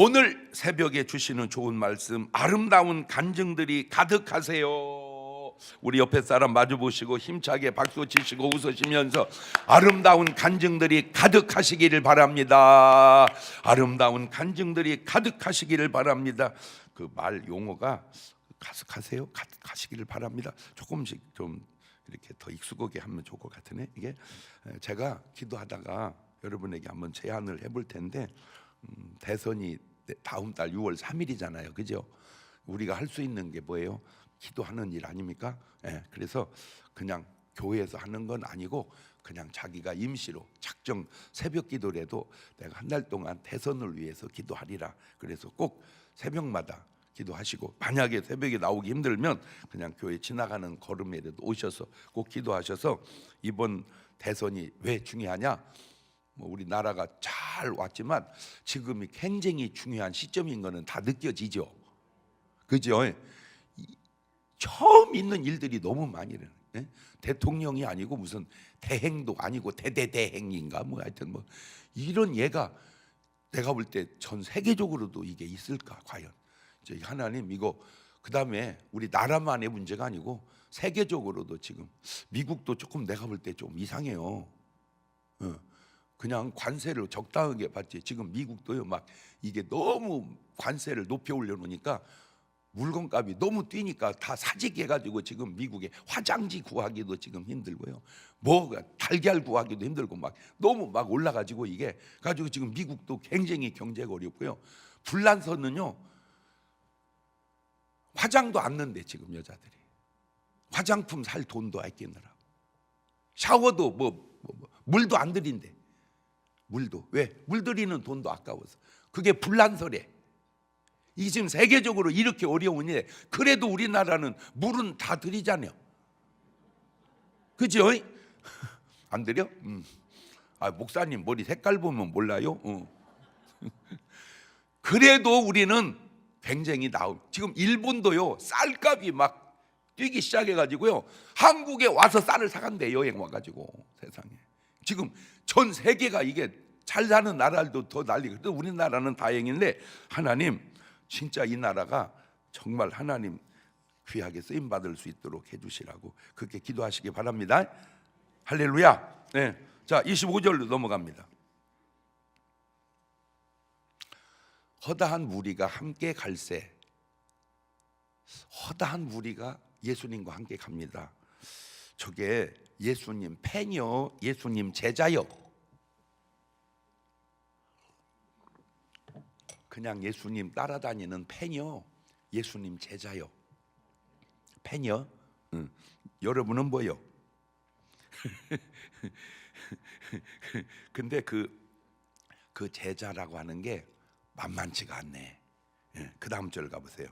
오늘 새벽에 주시는 좋은 말씀 아름다운 간증들이 가득하세요. 우리 옆에 사람 마주 보시고 힘차게 박수 치시고 웃으시면서 아름다운 간증들이 가득하시기를 바랍니다. 아름다운 간증들이 가득하시기를 바랍니다. 그 말 용어가 가득하세요. 가득하시기를 바랍니다. 조금씩 좀 이렇게 더 익숙하게 하면 좋을 것 같으네. 이게 제가 기도하다가 여러분에게 한번 제안을 해볼 텐데 음, 대선이 다음 달 6월 3일이잖아요. 그죠? 우리가 할 수 있는 게 뭐예요? 기도하는 일 아닙니까? 예, 그래서 그냥 교회에서 하는 건 아니고 그냥 자기가 임시로 작정 새벽 기도라도 내가 한 달 동안 대선을 위해서 기도하리라. 그래서 꼭 새벽마다 기도하시고 만약에 새벽에 나오기 힘들면 그냥 교회 지나가는 걸음에라도 오셔서 꼭 기도하셔서 이번 대선이 왜 중요하냐? 뭐 우리 나라가 잘 왔지만 지금이 굉장히 중요한 시점인 거는 다 느껴지죠. 그죠? 이- 처음 있는 일들이 너무 많이 일어나요. 예? 대통령이 아니고 무슨 대행도 아니고 대대대행인가 뭐 하여튼 뭐 이런 예가 내가 볼 때 전 세계적으로도 이게 있을까 과연 이제 하나님 이거 그 다음에 우리 나라만의 문제가 아니고 세계적으로도 지금 미국도 조금 내가 볼 때 좀 이상해요. 어. 그냥 관세를 적당하게 받지. 지금 미국도요 막 이게 너무 관세를 높여 올려놓으니까 물건값이 너무 뛰니까 다 사직해가지고 지금 미국에 화장지 구하기도 지금 힘들고요. 뭐 달걀 구하기도 힘들고 막 너무 막 올라가지고 이게 가지고 지금 미국도 굉장히 경제가 어렵고요. 불란서는요 화장도 안 넣는데 지금 여자들이 화장품 살 돈도 아끼느라 샤워도 뭐, 뭐, 뭐 물도 안 들인대 물도 왜 물들이는 돈도 아까워서 그게 불란서래. 이 지금 세계적으로 이렇게 어려우니 그래도 우리나라는 물은 다 들이잖아요. 그죠? 안 들여? 음. 아 목사님 머리 색깔 보면 몰라요? 어. 그래도 우리는 굉장히 나오. 지금 일본도요 쌀값이 막 뛰기 시작해가지고요 한국에 와서 쌀을 사간대 여행 와가지고 세상에. 지금 전 세계가 이게 잘 사는 나라들도 더 난리가. 그래도 우리나라는 다행인데 하나님 진짜 이 나라가 정말 하나님 귀하게 쓰임 받을 수 있도록 해주시라고 그렇게 기도하시기 바랍니다. 할렐루야. 네. 자 25절로 넘어갑니다. 허다한 무리가 함께 갈새. 허다한 무리가 예수님과 함께 갑니다. 저게 예수님 팬이요, 예수님 제자요. 그냥 예수님 따라다니는 팬이요, 예수님 제자요. 팬이요. 응. 여러분은 뭐요? 근데 그 그 제자라고 하는 게 만만치가 않네. 예, 그 다음 절 가보세요.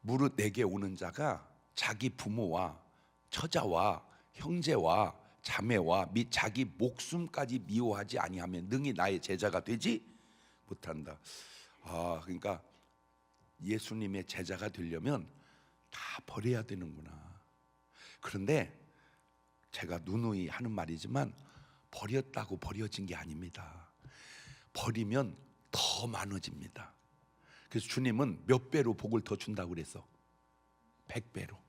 무릇 내게 오는 자가 자기 부모와 처자와 형제와 자매와 및 자기 목숨까지 미워하지 아니하면 능히 나의 제자가 되지 못한다. 아, 그러니까 예수님의 제자가 되려면 다 버려야 되는구나. 그런데 제가 누누이 하는 말이지만 버렸다고 버려진 게 아닙니다. 버리면 더 많아집니다. 그래서 주님은 몇 배로 복을 더 준다고 그랬어. 백 배로.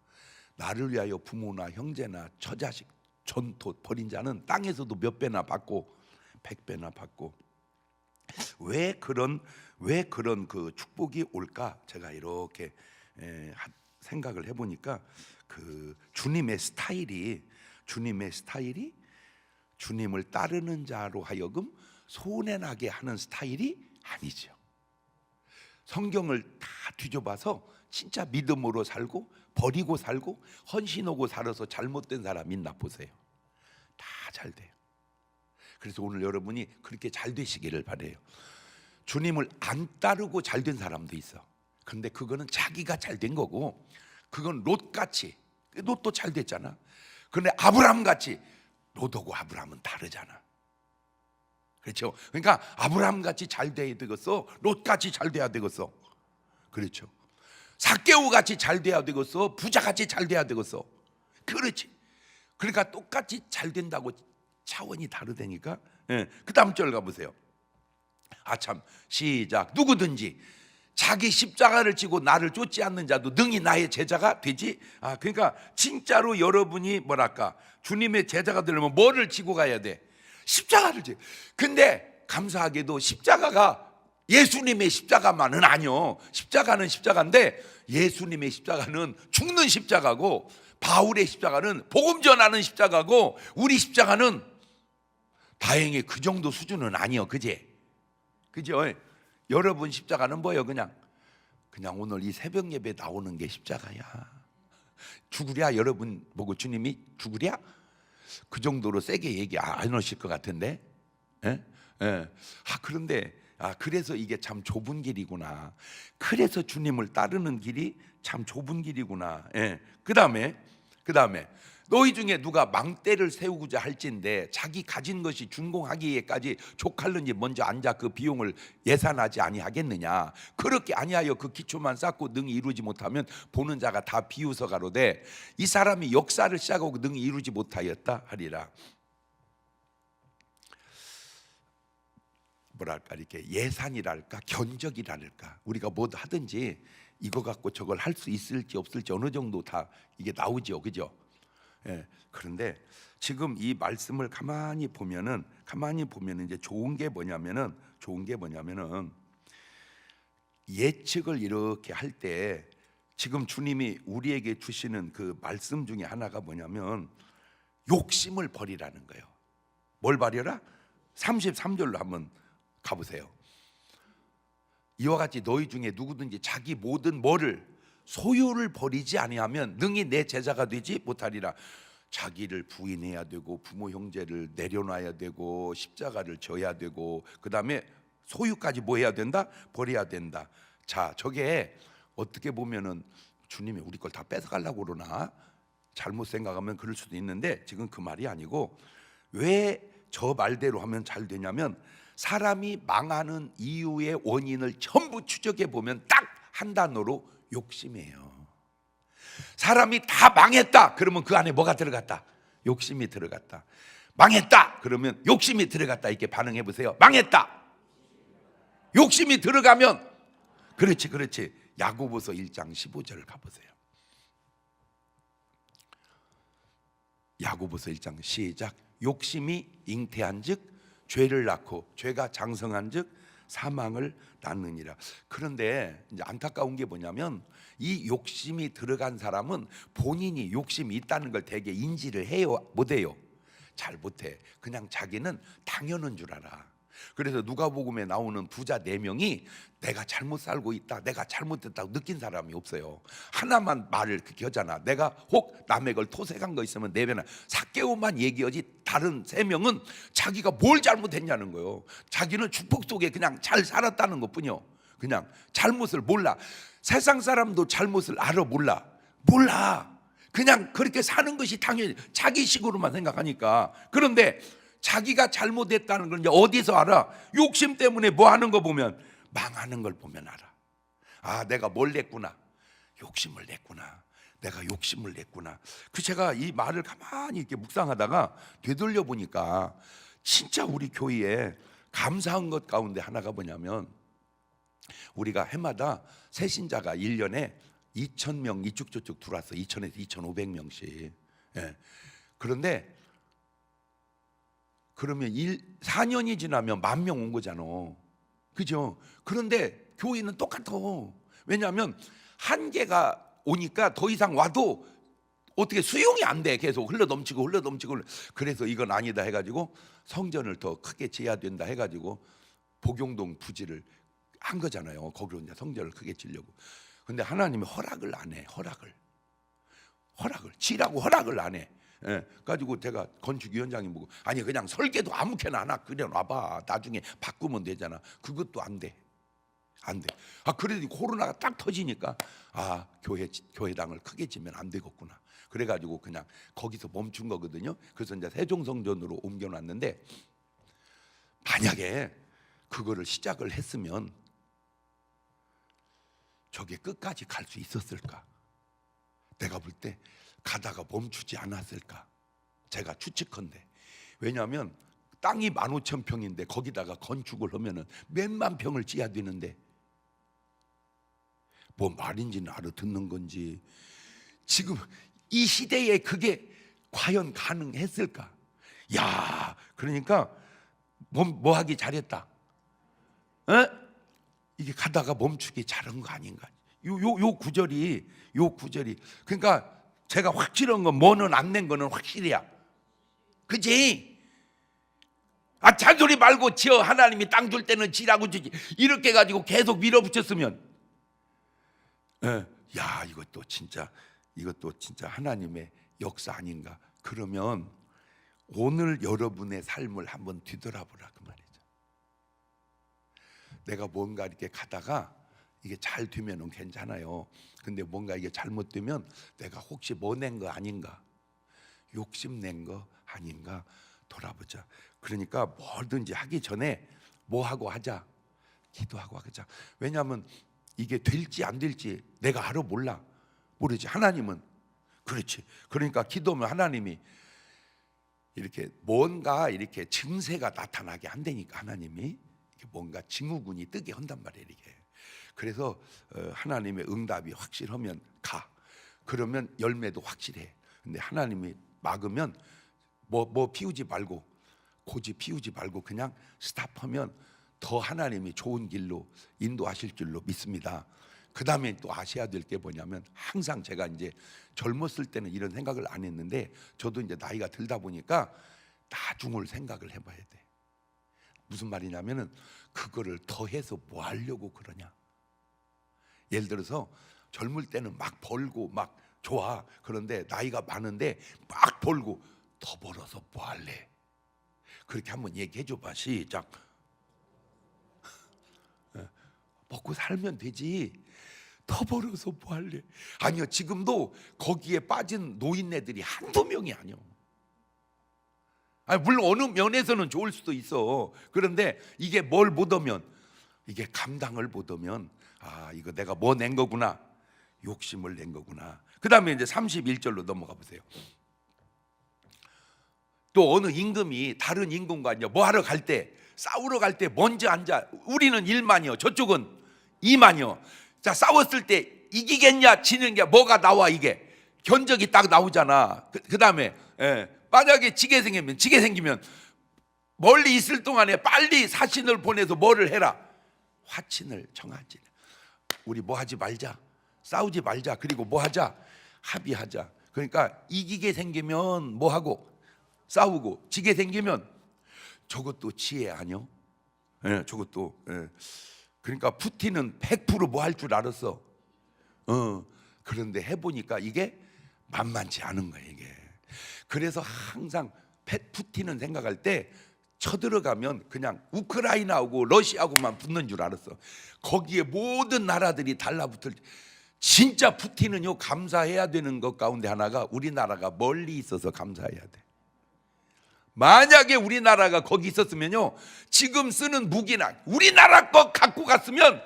나를 위하여 부모나 형제나 처자식 전토 버린 자는 땅에서도 몇 배나 받고 백 배나 받고 왜 그런 왜 그런 그 축복이 올까? 제가 이렇게 에, 하- 생각을 해보니까 그 주님의 스타일이 주님의 스타일이 주님을 따르는 자로 하여금 손해나게 하는 스타일이 아니죠. 성경을 다 뒤져봐서 진짜 믿음으로 살고 버리고 살고 헌신하고 살아서 잘못된 사람 있나 보세요. 다 잘 돼요. 그래서 오늘 여러분이 그렇게 잘 되시기를 바래요. 주님을 안 따르고 잘 된 사람도 있어. 근데 그거는 자기가 잘 된 거고 그건 롯 같이 롯도 잘 됐잖아. 근데 아브람 같이 롯하고 아브람은 다르잖아. 그렇죠? 그러니까 아브람 같이 잘 돼야 되겠어. 롯 같이 잘 돼야 되겠어. 그렇죠? 사개오 같이 잘 돼야 되겠어. 부자 같이 잘 돼야 되겠어. 그렇지. 그러니까 똑같이 잘 된다고 차원이 다르다니까. 예. 그 다음 절 가보세요. 아 참 시작 누구든지 자기 십자가를 지고 나를 쫓지 않는 자도 능히 나의 제자가 되지 아 그러니까 진짜로 여러분이 뭐랄까 주님의 제자가 되려면 뭐를 지고 가야 돼 십자가를 지 근데 감사하게도 십자가가 예수님의 십자가만은 아니요 십자가는 십자가인데 예수님의 십자가는 죽는 십자가고 바울의 십자가는 복음 전하는 십자가고 우리 십자가는 다행히 그 정도 수준은 아니요 그제 그죠? 여러분 십자가는 뭐예요? 그냥 그냥 오늘 이 새벽 예배 나오는 게 십자가야. 죽으랴 여러분 보고 주님이 죽으랴? 그 정도로 세게 얘기 안 하실 것 같은데. 예? 예. 아 그런데 아 그래서 이게 참 좁은 길이구나. 그래서 주님을 따르는 길이 참 좁은 길이구나. 예. 그 다음에 그 다음에 너희 중에 누가 망대를 세우고자 할진데 자기 가진 것이 준공하기에까지 족할는지 먼저 앉아 그 비용을 예산하지 아니하겠느냐 그렇게 아니하여 그 기초만 쌓고 능히 이루지 못하면 보는 자가 다 비웃어 가로되 이 사람이 역사를 시작하고 능히 이루지 못하였다 하리라 뭐랄까 이렇게 예산이랄까 견적이랄까 우리가 뭐 하든지 이거 갖고 저걸 할 수 있을지 없을지 어느 정도 다 이게 나오죠 그죠 예, 그런데 지금 이 말씀을 가만히 보면은 가만히 보면은 이제 좋은 게 뭐냐면은 좋은 게 뭐냐면은 예측을 이렇게 할 때 지금 주님이 우리에게 주시는 그 말씀 중에 하나가 뭐냐면 욕심을 버리라는 거예요. 뭘 버려라? 33절로 한번 가보세요. 이와 같이 너희 중에 누구든지 자기 모든 뭐를 소유를 버리지 아니하면 능히 내 제자가 되지 못하리라. 자기를 부인해야 되고 부모 형제를 내려놔야 되고 십자가를 져야 되고 그다음에 소유까지 뭐 해야 된다? 버려야 된다. 자, 저게 어떻게 보면은 주님이 우리 걸 다 뺏어 가려고 그러나 잘못 생각하면 그럴 수도 있는데 지금 그 말이 아니고 왜 저 말대로 하면 잘 되냐면 사람이 망하는 이유의 원인을 전부 추적해 보면 딱 한 단어로 욕심이에요. 사람이 다 망했다. 그러면 그 안에 뭐가 들어갔다? 욕심이 들어갔다. 망했다. 그러면 욕심이 들어갔다. 이렇게 반응해 보세요. 망했다. 욕심이 들어가면 그렇지, 그렇지. 야고보서 1장 15절 가 보세요. 야고보서 1장 시작. 욕심이 잉태한즉 죄를 낳고 죄가 장성한즉 사망을 낳느니라. 그런데 안타까운 게 뭐냐면 이 욕심이 들어간 사람은 본인이 욕심이 있다는 걸 되게 인지를 해요. 못 해요. 잘 못해. 그냥 자기는 당연한 줄 알아. 그래서 누가복음에 나오는 부자 네 명이 내가 잘못 살고 있다, 내가 잘못했다고 느낀 사람이 없어요. 하나만 말을 그렇게 하잖아. 내가 혹 남의 걸 토색한 거 있으면 내면은 사개오만 얘기하지. 다른 세 명은 자기가 뭘 잘못했냐는 거예요. 자기는 축복 속에 그냥 잘 살았다는 것뿐이요. 그냥 잘못을 몰라. 세상 사람도 잘못을 알아 몰라. 몰라. 그냥 그렇게 사는 것이 당연히 자기식으로만 생각하니까. 그런데 자기가 잘못했다는 걸 이제 어디서 알아? 욕심 때문에 뭐 하는 거 보면 망하는 걸 보면 알아. 아, 내가 뭘 냈구나. 욕심을 냈구나. 내가 욕심을 냈구나. 그 제가 이 말을 가만히 이렇게 묵상하다가 되돌려 보니까 진짜 우리 교회에 감사한 것 가운데 하나가 뭐냐면 우리가 해마다 새신자가 1년에 2천 명 이쪽 저쪽 들어왔어. 2천에서 2,500명씩. 예. 그런데 그러면 1, 4년이 지나면 만 명 온 거잖아. 그죠? 그런데 교회는 똑같아. 왜냐하면 한계가 오니까 더 이상 와도 어떻게 수용이 안 돼. 계속 흘러 넘치고 흘러 넘치고. 그래서 이건 아니다 해가지고 성전을 더 크게 지어야 된다 해가지고 복용동 부지를 한 거잖아요. 거기로 이제 성전을 크게 지려고. 근데 하나님이 허락을 안 해. 허락을. 허락을. 지라고 허락을 안 해. 예, 가지고 제가 건축위원장님 보고 아니 그냥 설계도 아무렇게나 하나 그려놔봐 나중에 바꾸면 되잖아 그것도 안 돼. 안 돼. 아 그래도 코로나가 딱 터지니까 아 교회 교회당을 크게 지면 안 되겠구나. 그래가지고 그냥 거기서 멈춘 거거든요. 그래서 이제 세종성전으로 옮겨놨는데 만약에 그거를 시작을 했으면 저게 끝까지 갈 수 있었을까? 내가 볼 때 가다가 멈추지 않았을까? 제가 추측컨대. 왜냐하면 땅이 만 오천 평인데 거기다가 건축을 하면은 몇만 평을 지어야 되는데 뭐 말인지는 알아 듣는 건지 지금 이 시대에 그게 과연 가능했을까? 야, 그러니까 뭐, 뭐 하기 잘했다. 에? 이게 가다가 멈추기 잘한 거 아닌가? 요 요 요 구절이 요 구절이 그러니까 제가 확실한 건 뭐는 안 낸 거는 확실이야. 그지? 아 잔소리 말고 지어 하나님이 땅 줄 때는 지라고 주지. 이렇게 가지고 계속 밀어붙였으면. 예, 야 이것도 진짜 이것도 진짜 하나님의 역사 아닌가? 그러면 오늘 여러분의 삶을 한번 뒤돌아보라 그 말이죠. 내가 뭔가 이렇게 가다가 이게 잘 되면은 괜찮아요 근데 뭔가 이게 잘못되면 내가 혹시 뭐 낸 거 아닌가 욕심 낸 거 아닌가 돌아보자. 그러니까 뭐든지 하기 전에 뭐 하고 하자. 기도하고 하자. 왜냐하면 이게 될지 안 될지 내가 알아 몰라. 모르지. 하나님은 그렇지. 그러니까 기도하면 하나님이 이렇게 뭔가 이렇게 증세가 나타나게 안 되니까 하나님이 뭔가 증후군이 뜨게 한단 말이에요. 이게. 그래서 어, 하나님의 응답이 확실하면 가. 그러면 열매도 확실해. 근데 하나님이 막으면 뭐뭐 피우지 말고 고지 피우지 말고 그냥 스탑하면 더 하나님이 좋은 길로 인도하실 줄로 믿습니다. 그 다음에 또 아셔야 될 게 뭐냐면 항상 제가 이제 젊었을 때는 이런 생각을 안 했는데 저도 이제 나이가 들다 보니까 나중을 생각을 해봐야 돼. 무슨 말이냐면은 그거를 더해서 뭐 하려고 그러냐. 예를 들어서 젊을 때는 막 벌고 막 좋아. 그런데 나이가 많은데 막 벌고 더 벌어서 뭐 할래? 그렇게 한번 얘기해 줘 봐. 시작. 예, 먹고 살면 되지. 더 벌어서 뭐 할래? 아니요. 지금도 거기에 빠진 노인네들이 한두 명이 아니요. 아니, 물론 어느 면에서는 좋을 수도 있어. 그런데 이게 뭘못 오면 이게 감당을 못 오면 아, 이거 내가 뭐 낸 거구나. 욕심을 낸 거구나. 그 다음에 이제 31절로 넘어가 보세요. 또 어느 임금이 다른 임금과 뭐 하러 갈 때 싸우러 갈 때 먼저 앉아. 우리는 1만이요. 저쪽은 2만이요. 자, 싸웠을 때 이기겠냐 지는 게 뭐가 나와 이게. 견적이 딱 나오잖아. 그, 다음에 만약에 지게 생기면 지게 생기면 멀리 있을 동안에 빨리 사신을 보내서 뭐를 해라. 화친을 정하지. 우리 뭐 하지 말자. 싸우지 말자. 그리고 뭐 하자. 합의하자. 그러니까 이기게 생기면 뭐 하고 싸우고 지게 생기면 저것도 지혜 아니요? 예, 저것도 예. 그러니까 푸틴은 100%뭐 할 줄 알았어. 어. 그런데 해 보니까 이게 만만치 않은 거야, 이게. 그래서 항상 페- 푸틴은 생각할 때 쳐들어가면 그냥 우크라이나하고 러시아하고만 붙는 줄 알았어. 거기에 모든 나라들이 달라붙을 진짜 푸틴은요 감사해야 되는 것 가운데 하나가 우리나라가 멀리 있어서 감사해야 돼. 만약에 우리나라가 거기 있었으면요 지금 쓰는 무기나 우리나라 거 갖고 갔으면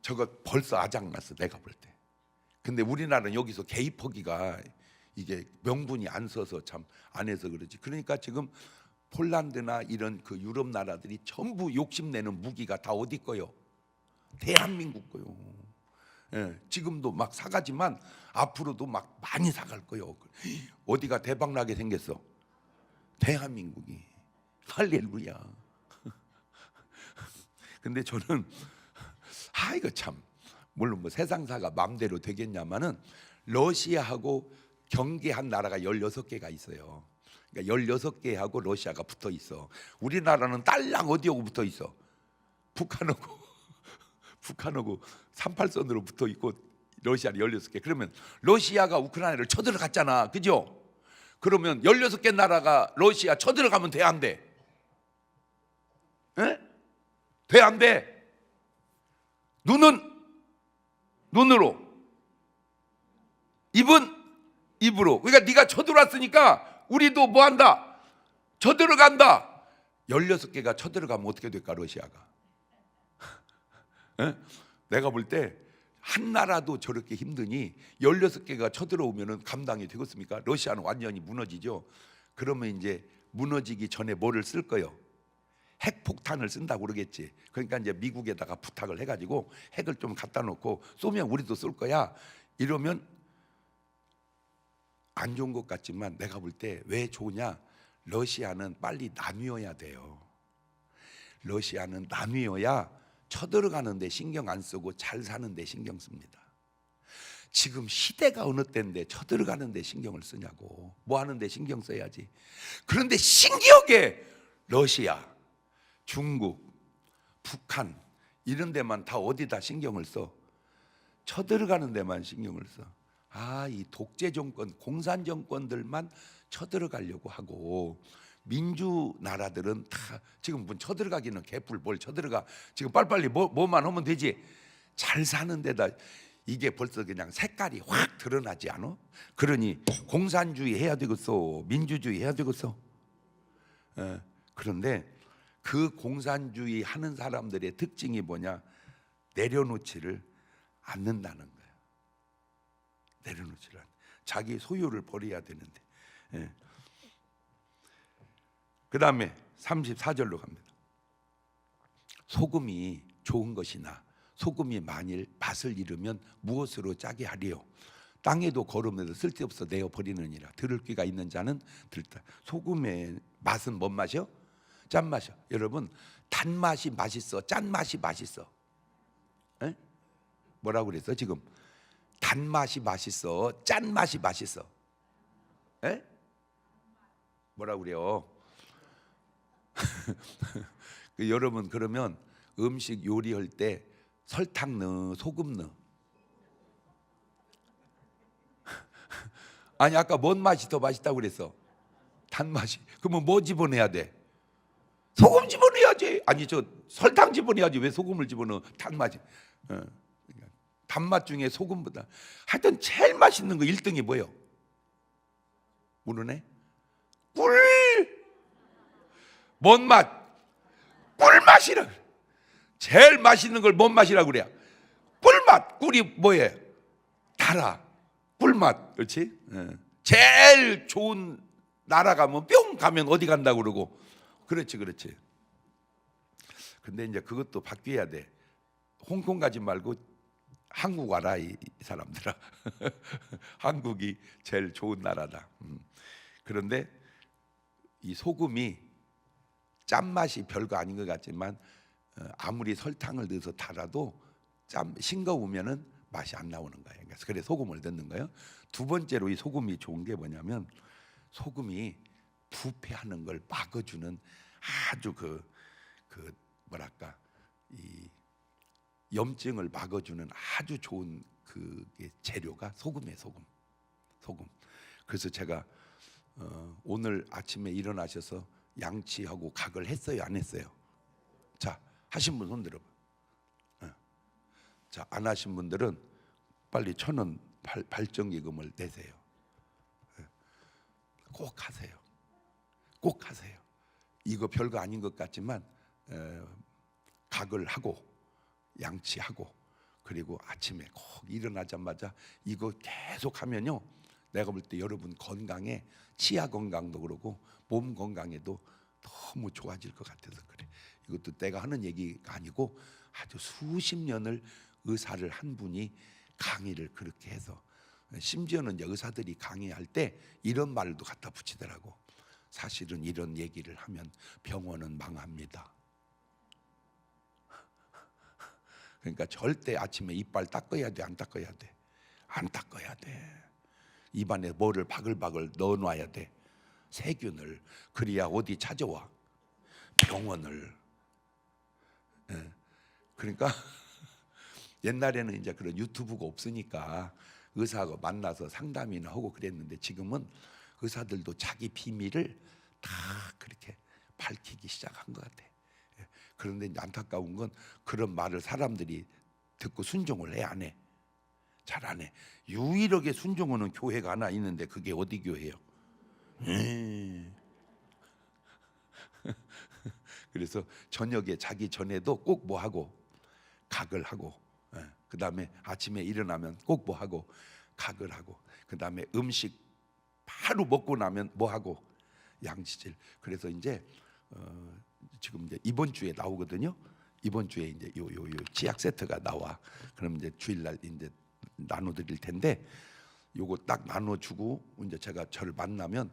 저거 벌써 아작났어 내가 볼 때. 근데 우리나라는 여기서 개입하기가 이게 명분이 안 서서 참 안 해서 그러지. 그러니까 지금 폴란드나 이런 그 유럽 나라들이 전부 욕심내는 무기가 다 어디 거요? 대한민국 거요. 예, 지금도 막 사가지만 앞으로도 막 많이 사갈 거요. 어디가 대박 나게 생겼어? 대한민국이 할렐루야. 근데 저는 아 이거 참 물론 뭐 세상사가 마음대로 되겠냐마는 러시아하고 경계한 나라가 16개가 있어요. 그러니까 16개하고 러시아가 붙어 있어. 우리나라는 딸랑 어디하고 붙어 있어? 북한하고 북한하고 38선으로 붙어 있고 러시아는 16개. 그러면 러시아가 우크라이나를 쳐들어갔잖아. 그죠? 그러면 16개 나라가 러시아 쳐들어가면 돼 안 돼? 에? 돼 안 돼? 눈은 눈으로 입은 입으로. 그러니까 네가 쳐들어왔으니까 우리도 뭐 한다? 쳐들어간다. 16개가 쳐들어가면 어떻게 될까 러시아가? 에? 내가 볼 때 한 나라도 저렇게 힘드니 16개가 쳐들어오면은 감당이 되겠습니까? 러시아는 완전히 무너지죠. 그러면 이제 무너지기 전에 뭐를 쓸 거요? 핵폭탄을 쓴다고 그러겠지. 그러니까 이제 미국에다가 부탁을 해가지고 핵을 좀 갖다 놓고 쏘면 우리도 쏠 거야. 이러면 안 좋은 것 같지만 내가 볼 때 왜 좋으냐? 러시아는 빨리 나뉘어야 돼요. 러시아는 나뉘어야 쳐들어가는데 신경 안 쓰고 잘 사는데 신경 씁니다. 지금 시대가 어느 때인데 쳐들어가는데 신경을 쓰냐고. 뭐 하는데 신경 써야지. 그런데 신기하게 러시아, 중국, 북한 이런 데만 다 어디다 신경을 써? 쳐들어가는 데만 신경을 써. 아, 이 독재 정권, 공산 정권들만 쳐들어가려고 하고 민주 나라들은 다 지금 문 쳐들어가기는 개뿔 뭘 쳐들어가. 지금 빨리빨리 뭐, 뭐만 하면 되지. 잘 사는 데다 이게 벌써 그냥 색깔이 확 드러나지 않아? 그러니 공산주의 해야 되겠어. 민주주의 해야 되겠어. 예, 그런데 그 공산주의 하는 사람들의 특징이 뭐냐? 내려놓지를 않는다는. 내려놓지를 않. 자기 소유를 버려야 되는데. 예. 그 다음에 34절로 갑니다. 소금이 좋은 것이나 소금이 만일 맛을 잃으면 무엇으로 짜게 하리요? 땅에도 거름에도 쓸데없어 내어 버리느니라. 들을 귀가 있는 자는 들다. 소금의 맛은 뭔 맛이요? 짠 맛이요. 여러분 단 맛이 맛있어, 짠 맛이 맛있어. 에? 뭐라고 그랬어 지금? 단맛이 맛있어, 짠 맛이 맛있어. 에? 뭐라고 그래요? 그 여러분 그러면 음식 요리할 때 설탕 넣어 소금 넣어? 아니 아까 뭔 맛이 더 맛있다고 그랬어? 단맛이. 그러면 뭐 집어내야 돼? 소금 집어넣어야지. 아니 저 설탕 집어넣어야지. 왜 소금을 집어넣어? 단맛이. 어. 단맛 중에 소금보다 하여튼 제일 맛있는 거 1등이 뭐예요 모르네 꿀 뭔 맛? 꿀맛이라 그래. 제일 맛있는 걸 뭔 맛이라고 그래요? 꿀맛. 꿀이 뭐예요? 달아. 꿀맛. 그렇지? 예. 제일 좋은 나라 가면 뿅 가면 어디 간다고 그러고. 그렇지, 그렇지. 근데 이제 그것도 바뀌어야 돼. 홍콩 가지 말고 한국 와라 이, 이 사람들아. 한국이 제일 좋은 나라다. 음. 그런데 이 소금이 짠맛이 별거 아닌 것 같지만 어, 아무리 설탕을 넣어서 달아도 짠 싱거우면은 맛이 안 나오는 거예요. 그래서 그래 소금을 넣는 거예요. 두 번째로 이 소금이 좋은 게 뭐냐면 소금이 부패하는 걸 막아주는 아주 그, 그 뭐랄까 이 염증을 막아주는 아주 좋은 그 재료가 소금이에요. 소금, 소금. 그래서 제가 어, 오늘 아침에 일어나셔서 양치하고 각을 했어요, 안 했어요? 자, 하신 분 손 들어봐. 어. 자, 안 하신 분들은 빨리 천 원 발전기금을 내세요. 어. 꼭 하세요. 꼭 하세요. 이거 별거 아닌 것 같지만 어, 각을 하고 양치하고 그리고 아침에 꼭 일어나자마자 이거 계속 하면요. 내가 볼 때 여러분 건강에 치아 건강도 그러고 몸 건강에도 너무 좋아질 것 같아서 그래. 이것도 내가 하는 얘기가 아니고 아주 수십 년을 의사를 한 분이 강의를 그렇게 해서 심지어는 이제 의사들이 강의할 때 이런 말도 갖다 붙이더라고. 사실은 이런 얘기를 하면 병원은 망합니다. 그러니까 절대 아침에 이빨 닦아야 돼, 안 닦아야 돼? 안 닦아야 돼. 입안에 뭐를 바글바글 넣어 놔야 돼. 세균을 그래야 어디 찾아와 병원을. 예. 그러니까 옛날에는 이제 그런 유튜브가 없으니까 의사하고 만나서 상담이나 하고 그랬는데 지금은 의사들도 자기 비밀을 다 그렇게 밝히기 시작한 것 같아. 예. 그런데 안타까운 건 그런 말을 사람들이 듣고 순종을 해 안 해? 잘 안 해. 유일하게 순종하는 교회가 하나 있는데 그게 어디 교회예요? 음. 그래서 저녁에 자기 전에도 꼭 뭐 하고 각을 하고 그 다음에 아침에 일어나면 꼭 뭐 하고 각을 하고 그 다음에 음식 바로 먹고 나면 뭐 하고 양치질. 그래서 이제 어, 지금 이제 이번 주에 나오거든요. 이번 주에 이제 요 요 요 치약 세트가 나와. 그럼 이제 주일날 이제 나눠 드릴 텐데 요거 딱 나눠 주고 이제 제가 저를 만나면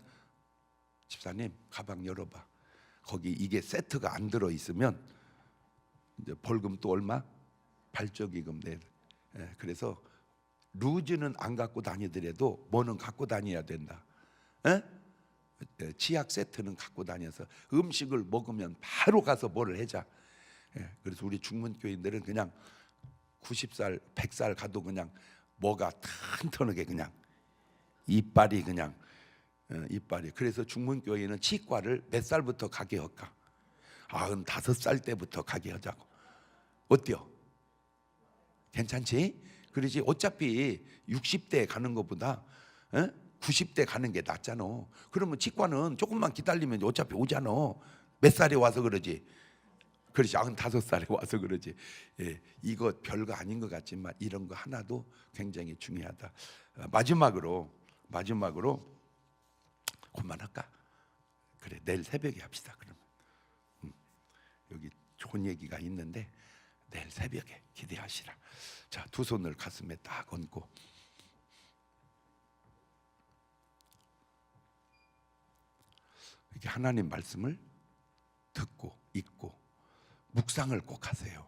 집사님 가방 열어 봐. 거기 이게 세트가 안 들어 있으면 이제 벌금 또 얼마? 발적이금 내. 예, 그래서 루즈는 안 갖고 다니더라도 뭐는 갖고 다녀야 된다. 예? 예, 치약 세트는 갖고 다녀서 음식을 먹으면 바로 가서 뭐를 해자. 예, 그래서 우리 중문교인들은 그냥 90살, 100살 가도 그냥 뭐가 튼튼하게 그냥 이빨이 그냥 어, 이빨이. 그래서 중문교회는 치과를 몇 살부터 가게 할까? 아흔 다섯 살 때부터 가게 하자고. 어때요? 괜찮지? 그러지 어차피 60대 가는 것보다 어? 90대 가는 게 낫잖아. 그러면 치과는 조금만 기다리면 어차피 오잖아. 몇 살에 와서 그러지? 그렇지 아흔 다섯 살에 와서 그러지. 예, 이거 별거 아닌 것 같지만 이런 거 하나도 굉장히 중요하다. 어, 마지막으로 마지막으로 그만할까? 그래 내일 새벽에 합시다. 그러면 음, 여기 좋은 얘기가 있는데 내일 새벽에 기대하시라. 자, 두 손을 가슴에 딱 얹고 이렇게 하나님 말씀을 듣고 읽고 묵상을 꼭 하세요.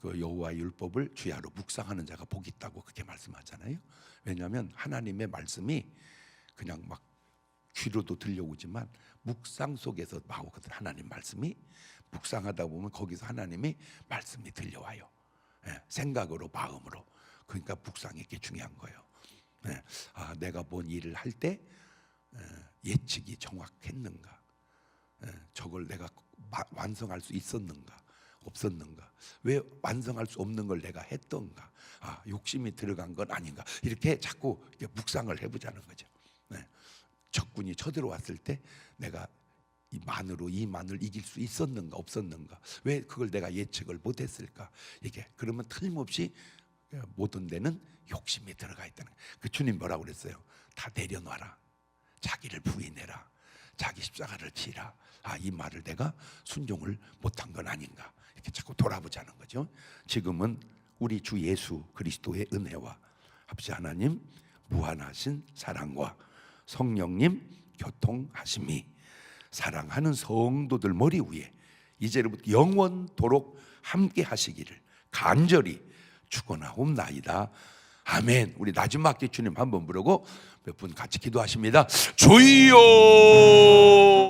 그 여호와 율법을 주야로 묵상하는 자가 복이 있다고 그렇게 말씀하잖아요. 왜냐하면 하나님의 말씀이 그냥 막 귀로도 들려오지만 묵상 속에서 나오거든 하나님 말씀이 묵상하다 보면 거기서 하나님이 말씀이 들려와요. 예, 생각으로 마음으로 그러니까 묵상이 게 중요한 거예요. 예, 아 내가 뭔 일을 할때 예 측이 정확했는가? 예, 저걸 내가 마- 완성할 수 있었는가? 없었는가? 왜 완성할 수 없는 걸 내가 했던가? 아 욕심이 들어간 건 아닌가? 이렇게 자꾸 이렇게 묵상을 해보자는 거죠. 네. 적군이 쳐들어왔을 때 내가 이 만으로 이 만을 이길 수 있었는가 없었는가? 왜 그걸 내가 예측을 못했을까? 이게 그러면 틀림없이 모든 데는 욕심이 들어가 있다는 거예요. 그 주님 뭐라고 그랬어요? 다 내려놔라. 자기를 부인해라. 자기 십자가를 지라. 아, 이 말을 내가 순종을 못한 건 아닌가. 이렇게 자꾸 돌아보자는 거죠. 지금은 우리 주 예수 그리스도의 은혜와 합시 하나님 무한하신 사랑과 성령님 교통하심이 사랑하는 성도들 머리 위에 이제로부터 영원토록 함께 하시기를 간절히 축원하옵나이다. 아멘. 우리 마지막 기주님 한번 부르고 몇 분 같이 기도하십니다. 주여